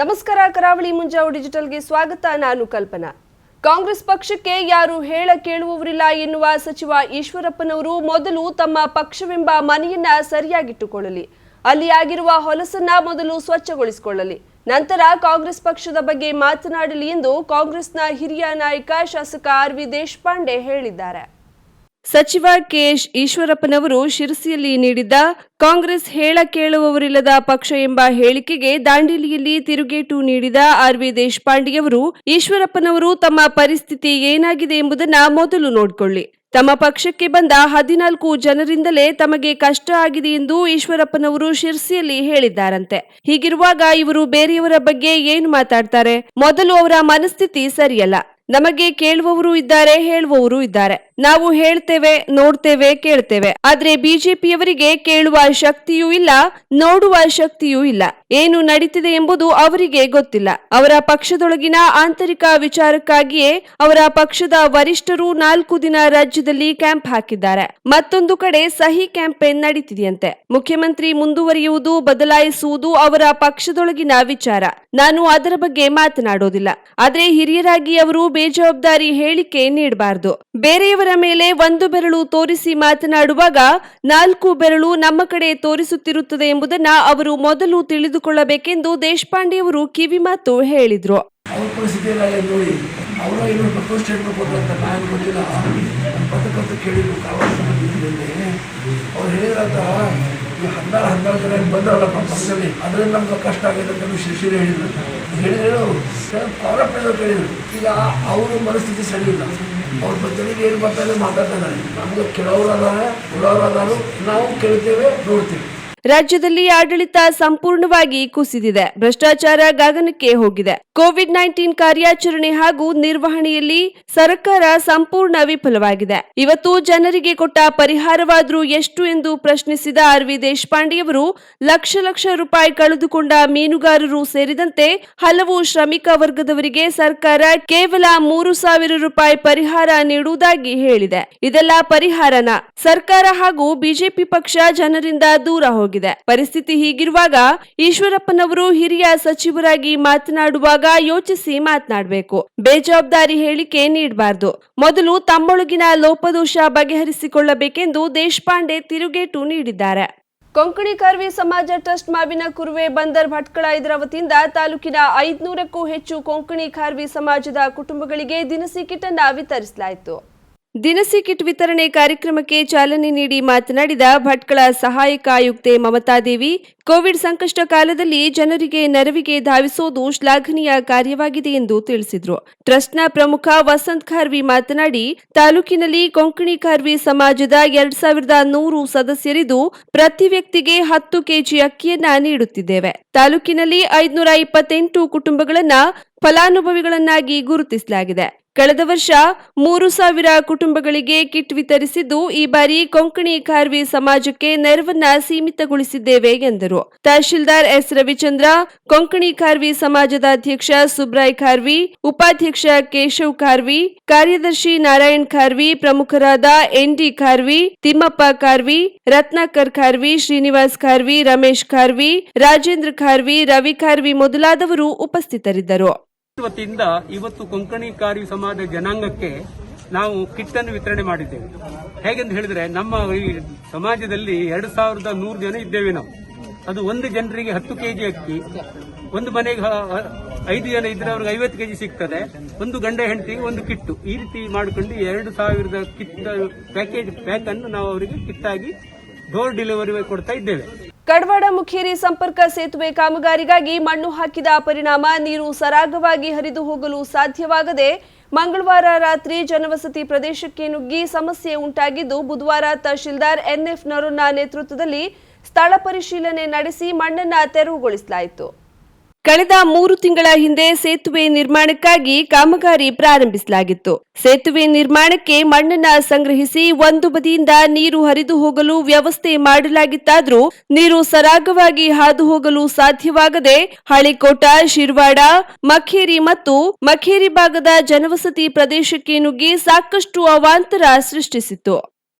ನಮಸ್ಕಾರ, ಕರಾವಳಿ ಮುಂಜಾವು ಡಿಜಿಟಲ್ಗೆ ಸ್ವಾಗತ. ನಾನು ಕಲ್ಪನಾ. ಕಾಂಗ್ರೆಸ್ ಪಕ್ಷಕ್ಕೆ ಯಾರು ಹೇಳ ಕೇಳುವವರಿಲ್ಲ ಎನ್ನುವ ಸಚಿವ ಈಶ್ವರಪ್ಪನವರು ಮೊದಲು ತಮ್ಮ ಪಕ್ಷವೆಂಬ ಮನೆಯನ್ನ ಸರಿಯಾಗಿಟ್ಟುಕೊಳ್ಳಲಿ. ಅಲ್ಲಿ ಆಗಿರುವ ಹೊಲಸನ್ನ ಮೊದಲು ಸ್ವಚ್ಛಗೊಳಿಸಿಕೊಳ್ಳಲಿ. ನಂತರ ಕಾಂಗ್ರೆಸ್ ಪಕ್ಷದ ಬಗ್ಗೆ ಮಾತನಾಡಲಿ ಎಂದು ಕಾಂಗ್ರೆಸ್ನ ಹಿರಿಯ ನಾಯಕ ಶಾಸಕ ಆರ್ ವಿ ದೇಶಪಾಂಡೆ ಹೇಳಿದ್ದಾರೆ. ಸಚಿವ ಕೆಎಸ್ ಈಶ್ವರಪ್ಪನವರು ಶಿರಸಿಯಲ್ಲಿ ನೀಡಿದ್ದ ಕಾಂಗ್ರೆಸ್ ಹೇಳ ಕೇಳುವವರಿಲ್ಲದ ಪಕ್ಷ ಎಂಬ ಹೇಳಿಕೆಗೆ ದಾಂಡೇಲಿಯಲ್ಲಿ ತಿರುಗೇಟು ನೀಡಿದ ಆರ್ ವಿ ದೇಶಪಾಂಡೆಯವರು, ಈಶ್ವರಪ್ಪನವರು ತಮ್ಮ ಪರಿಸ್ಥಿತಿ ಏನಾಗಿದೆ ಎಂಬುದನ್ನ ಮೊದಲು ನೋಡಿಕೊಳ್ಳಿ. ತಮ್ಮ ಪಕ್ಷಕ್ಕೆ ಬಂದ ಹದಿನಾಲ್ಕು ಜನರಿಂದಲೇ ತಮಗೆ ಕಷ್ಟ ಆಗಿದೆ ಎಂದು ಈಶ್ವರಪ್ಪನವರು ಶಿರ್ಸಿಯಲ್ಲಿ ಹೇಳಿದ್ದಾರಂತೆ. ಹೀಗಿರುವಾಗ ಇವರು ಬೇರೆಯವರ ಬಗ್ಗೆ ಏನು ಮಾತಾಡ್ತಾರೆ? ಮೊದಲು ಅವರ ಮನಸ್ಥಿತಿ ಸರಿಯಲ್ಲ. ನಮಗೆ ಕೇಳುವವರು ಇದ್ದಾರೆ, ಹೇಳುವವರು ಇದ್ದಾರೆ. ನಾವು ಹೇಳ್ತೇವೆ, ನೋಡ್ತೇವೆ, ಕೇಳ್ತೇವೆ. ಆದ್ರೆ ಬಿಜೆಪಿಯವರಿಗೆ ಕೇಳುವ ಶಕ್ತಿಯೂ ಇಲ್ಲ, ನೋಡುವ ಶಕ್ತಿಯೂ ಇಲ್ಲ. ಏನು ನಡೀತಿದೆ ಎಂಬುದು ಅವರಿಗೆ ಗೊತ್ತಿಲ್ಲ. ಅವರ ಪಕ್ಷದೊಳಗಿನ ಆಂತರಿಕ ವಿಚಾರಕ್ಕಾಗಿಯೇ ಅವರ ಪಕ್ಷದ ವರಿಷ್ಠರು ನಾಲ್ಕು ದಿನ ರಾಜ್ಯದಲ್ಲಿ ಕ್ಯಾಂಪ್ ಹಾಕಿದ್ದಾರೆ. ಮತ್ತೊಂದು ಕಡೆ ಸಹಿ ಕ್ಯಾಂಪೇನ್ ನಡೀತಿದೆಯಂತೆ. ಮುಖ್ಯಮಂತ್ರಿ ಮುಂದುವರಿಯುವುದು, ಬದಲಾಯಿಸುವುದು ಅವರ ಪಕ್ಷದೊಳಗಿನ ವಿಚಾರ. ನಾನು ಅದರ ಬಗ್ಗೆ ಮಾತನಾಡೋದಿಲ್ಲ. ಆದ್ರೆ ಹಿರಿಯರಾಗಿ ಅವರು ಬೇಜವಾಬ್ದಾರಿ ಹೇಳಿಕೆ ನೀಡಬಾರದು. ಬೇರೆಯವರ ಮೇಲೆ ಒಂದು ಬೆರಳು ತೋರಿಸಿ ಮಾತನಾಡುವಾಗ ನಾಲ್ಕು ಬೆರಳು ನಮ್ಮ ಕಡೆ ತೋರಿಸುತ್ತಿರುತ್ತದೆ ಎಂಬುದನ್ನ ಅವರು ಮೊದಲು ತಿಳಿದುಕೊಳ್ಳಬೇಕೆಂದು ದೇಶಪಾಂಡೆಯವರು ಹೇಳಿದ್ರು. ಅವರ ಹೇಳಿದ್ರಂತ ಈ ಹದಿನಾರು ಹದಿನಾರು ಜನ ಬಂದ್ರಲ್ಲ ಅದರಿಂದ ನಮ್ಗೆ ಕಷ್ಟ ಆಗಿದೆ ಅಂತ ಶಿಶಿರ ಹೇಳಿದ್ರು. ಹೇಳಿದ್ರೆ ಅವರು ಅವರ ಕೇಳಿದ್ರು. ಈಗ ಅವರು ಮನಸ್ಥಿತಿ ಸರಿ ಇಲ್ಲ. ಅವ್ರ ಬದಲಿಗೆ ಏನು ಬರ್ತಾರೆ ಮಾತಾಡ್ತಾರೆ ನಮ್ಗೆ ಕೆಲವರು ಅದಾರೆ ಕೆಲವರು ಅದಾರು, ನಾವು ಕೇಳ್ತೇವೆ, ನೋಡ್ತೇವೆ. ರಾಜ್ಯದಲ್ಲಿ ಆಡಳಿತ ಸಂಪೂರ್ಣವಾಗಿ ಕುಸಿದಿದೆ. ಭ್ರಷ್ಟಾಚಾರ ಗಗನಕ್ಕೆ ಹೋಗಿದೆ. ಕೋವಿಡ್ ನೈನ್ಟೀನ್ ಕಾರ್ಯಾಚರಣೆ ಹಾಗೂ ನಿರ್ವಹಣೆಯಲ್ಲಿ ಸರ್ಕಾರ ಸಂಪೂರ್ಣ ವಿಫಲವಾಗಿದೆ. ಇವತ್ತು ಜನರಿಗೆ ಕೊಟ್ಟ ಪರಿಹಾರವಾದ್ರೂ ಎಷ್ಟು ಎಂದು ಪ್ರಶ್ನಿಸಿದ ಆರ್ ವಿ ದೇಶಪಾಂಡೆಯವರು ಲಕ್ಷ ಲಕ್ಷ ರೂಪಾಯಿ ಕಳೆದುಕೊಂಡ ಮೀನುಗಾರರು ಸೇರಿದಂತೆ ಹಲವು ಶ್ರಮಿಕ ವರ್ಗದವರಿಗೆ ಸರ್ಕಾರ ಕೇವಲ ಮೂರು ಸಾವಿರ ರೂಪಾಯಿ ಪರಿಹಾರ ನೀಡುವುದಾಗಿ ಹೇಳಿದೆ. ಇದೆಲ್ಲ ಪರಿಹಾರನ ಸರ್ಕಾರ ಹಾಗೂ ಬಿಜೆಪಿ ಪಕ್ಷ ಜನರಿಂದ ದೂರ ಹೋಗಿದೆ. ಪರಿಸ್ಥಿತಿ ಹೀಗಿರುವಾಗ ಈಶ್ವರಪ್ಪನವರು ಹಿರಿಯ ಸಚಿವರಾಗಿ ಮಾತನಾಡುವಾಗ ಯೋಚಿಸಿ ಮಾತನಾಡಬೇಕು. ಬೇಜವಾಬ್ದಾರಿ ಹೇಳಿಕೆ ನೀಡಬಾರದು. ಮೊದಲು ತಮ್ಮೊಳಗಿನ ಲೋಪದೋಷ ಬಗೆಹರಿಸಿಕೊಳ್ಳಬೇಕೆಂದು ದೇಶಪಾಂಡೆ ತಿರುಗೇಟು ನೀಡಿದ್ದಾರೆ. ಕೊಂಕಣಿ ಕರ್ವಿ ಸಮಾಜ ಟ್ರಸ್ಟ್ ಮಾವಿನ ಕುರುವೆ ಬಂದರ್ ಭಟ್ಕಳ ಇದರ ವತಿಯಿಂದ ತಾಲೂಕಿನ ಐದ್ನೂರಕ್ಕೂ ಹೆಚ್ಚು ಕೊಂಕಣಿ ಖಾರ್ವಿ ಸಮಾಜದ ಕುಟುಂಬಗಳಿಗೆ ದಿನಸಿ ಕಿಟ್ ಅನ್ನ ವಿತರಿಸಲಾಯಿತು. ದಿನಸಿ ಕಿಟ್ ವಿತರಣೆ ಕಾರ್ಯಕ್ರಮಕ್ಕೆ ಚಾಲನೆ ನೀಡಿ ಮಾತನಾಡಿದ ಭಟ್ಕಳ ಸಹಾಯಕ ಆಯುಕ್ತೆ ಮಮತಾದೇವಿ ಕೋವಿಡ್ ಸಂಕಷ್ಟ ಕಾಲದಲ್ಲಿ ಜನರಿಗೆ ನೆರವಿಗೆ ಧಾವಿಸೋದು ಶ್ಲಾಘನೀಯ ಕಾರ್ಯವಾಗಿದೆ ಎಂದು ತಿಳಿಸಿದರು. ಟ್ರಸ್ಟ್ನ ಪ್ರಮುಖ ವಸಂತ್ ಖಾರ್ವಿ ಮಾತನಾಡಿ, ತಾಲೂಕಿನಲ್ಲಿ ಕೊಂಕಣಿ ಖಾರ್ವಿ ಸಮಾಜದ ಎರಡ್ ಸಾವಿರದ ನೂರು ಸದಸ್ಯರಿದ್ದು ಪ್ರತಿ ವ್ಯಕ್ತಿಗೆ ಹತ್ತು ಕೆಜಿ ಅಕ್ಕಿಯನ್ನ ನೀಡುತ್ತಿದ್ದೇವೆ. ತಾಲೂಕಿನಲ್ಲಿ ಐದುನೂರ ಇಪ್ಪತ್ತೆಂಟು ಕುಟುಂಬಗಳನ್ನ ಫಲಾನುಭವಿಗಳನ್ನಾಗಿ ಗುರುತಿಸಲಾಗಿದೆ. ಕಳೆದ ವರ್ಷ ಮೂರು ಸಾವಿರ ಕುಟುಂಬಗಳಿಗೆ ಕಿಟ್ ವಿತರಿಸಿದ್ದು, ಈ ಬಾರಿ ಕೊಂಕಣಿ ಖಾರ್ವಿ ಸಮಾಜಕ್ಕೆ ನೆರವನ್ನ ಸೀಮಿತಗೊಳಿಸಿದ್ದೇವೆ ಎಂದರು. ತಹಶೀಲ್ದಾರ್ ಎಸ್ ರವಿಚಂದ್ರ, ಕೊಂಕಣಿ ಖಾರ್ವಿ ಸಮಾಜದ ಅಧ್ಯಕ್ಷ ಸುಬ್ರಾಯ್ ಖಾರ್ವಿ, ಉಪಾಧ್ಯಕ್ಷ ಕೇಶವ್ ಖಾರ್ವಿ, ಕಾರ್ಯದರ್ಶಿ ನಾರಾಯಣ್ ಖಾರ್ವಿ, ಪ್ರಮುಖರಾದ ಎನ್ಡಿ ಖಾರ್ವಿ, ತಿಮ್ಮಪ್ಪ ಖಾರ್ವಿ, ರತ್ನಾಕರ್ ಖಾರ್ವಿ, ಶ್ರೀನಿವಾಸ್ ಖಾರ್ವಿ, ರಮೇಶ್ ಖಾರ್ವಿ, ರಾಜೇಂದ್ರ ಖಾರ್ವಿ, ರವಿ ಖಾರ್ವಿ ಮೊದಲಾದವರು ಉಪಸ್ಥಿತರಿದ್ದರು. ವತಿಯಿಂದ ಇವತ್ತು ಕೊಂಕಣಿ ಕಾರ್ಯ ಸಮಾಜ ಜನಾಂಗಕ್ಕೆ ನಾವು ಕಿಟ್ ಅನ್ನು ವಿತರಣೆ ಮಾಡಿದ್ದೇವೆ. ಹೇಗೆಂದು ಹೇಳಿದ್ರೆ ನಮ್ಮ ಈ ಸಮಾಜದಲ್ಲಿ ಎರಡು ಸಾವಿರದ ನೂರು ಜನ ಇದ್ದೇವೆ ನಾವು. ಅದು ಒಂದು ಜನರಿಗೆ ಹತ್ತು ಕೆಜಿ ಅಕ್ಕಿ, ಒಂದು ಮನೆಗೆ ಐದು ಜನ ಇದ್ರೆ ಅವ್ರಿಗೆ ಐವತ್ತು ಕೆಜಿ ಸಿಗ್ತದೆ. ಒಂದು ಗಂಡ ಹೆಂಡತಿಗೆ ಒಂದು ಕಿಟ್ಟು. ಈ ರೀತಿ ಮಾಡಿಕೊಂಡು ಎರಡು ಸಾವಿರದ ಕಿಟ್ ಪ್ಯಾಕೇಜ್ ಪ್ಯಾಕ್ ಅನ್ನು ನಾವು ಅವರಿಗೆ ಕಿಟ್ ಆಗಿ ಡೋರ್ ಡೆಲಿವರಿ ಕೊಡ್ತಾ ಇದ್ದೇವೆ. ಕಡವಾಡ ಮುಖೇರಿ ಸಂಪರ್ಕ ಸೇತುವೆ ಕಾಮಗಾರಿಗಾಗಿ ಮಣ್ಣು ಹಾಕಿದ ಪರಿಣಾಮ ನೀರು ಸರಾಗವಾಗಿ ಹರಿದು ಹೋಗಲು ಸಾಧ್ಯವಾಗದೆ ಮಂಗಳವಾರ ರಾತ್ರಿ ಜನವಸತಿ ಪ್ರದೇಶಕ್ಕೆ ನುಗ್ಗಿ ಸಮಸ್ಯೆ ಉಂಟಾಗಿದ್ದು ಬುಧವಾರ ತಹಶೀಲ್ದಾರ್ ಎನ್ಎಫ್ ನರೋನ್ನ ನೇತೃತ್ವದಲ್ಲಿ ಸ್ಥಳ ಪರಿಶೀಲನೆ ನಡೆಸಿ ಮಣ್ಣನ್ನು ತೆರವುಗೊಳಿಸಲಾಯಿತು. ಕಳೆದ ಮೂರು ತಿಂಗಳ ಹಿಂದೆ ಸೇತುವೆ ನಿರ್ಮಾಣಕ್ಕಾಗಿ ಕಾಮಗಾರಿ ಪ್ರಾರಂಭಿಸಲಾಗಿತ್ತು. ಸೇತುವೆ ನಿರ್ಮಾಣಕ್ಕೆ ಮಣ್ಣನ್ನ ಸಂಗ್ರಹಿಸಿ ಒಂದು ಬದಿಯಿಂದ ನೀರು ಹರಿದು ಹೋಗಲು ವ್ಯವಸ್ಥೆ ಮಾಡಲಾಗಿತ್ತಾದರೂ ನೀರು ಸರಾಗವಾಗಿ ಹಾದು ಹೋಗಲು ಸಾಧ್ಯವಾಗದೆ ಹಳಿಕೋಟ, ಶಿರ್ವಾಡ, ಮಖೇರಿ ಮತ್ತು ಮಖೇರಿ ಭಾಗದ ಜನವಸತಿ ಪ್ರದೇಶಕ್ಕೆ ನುಗ್ಗಿ ಸಾಕಷ್ಟು ಅವಾಂತರ ಸೃಷ್ಟಿಸಿತ್ತು.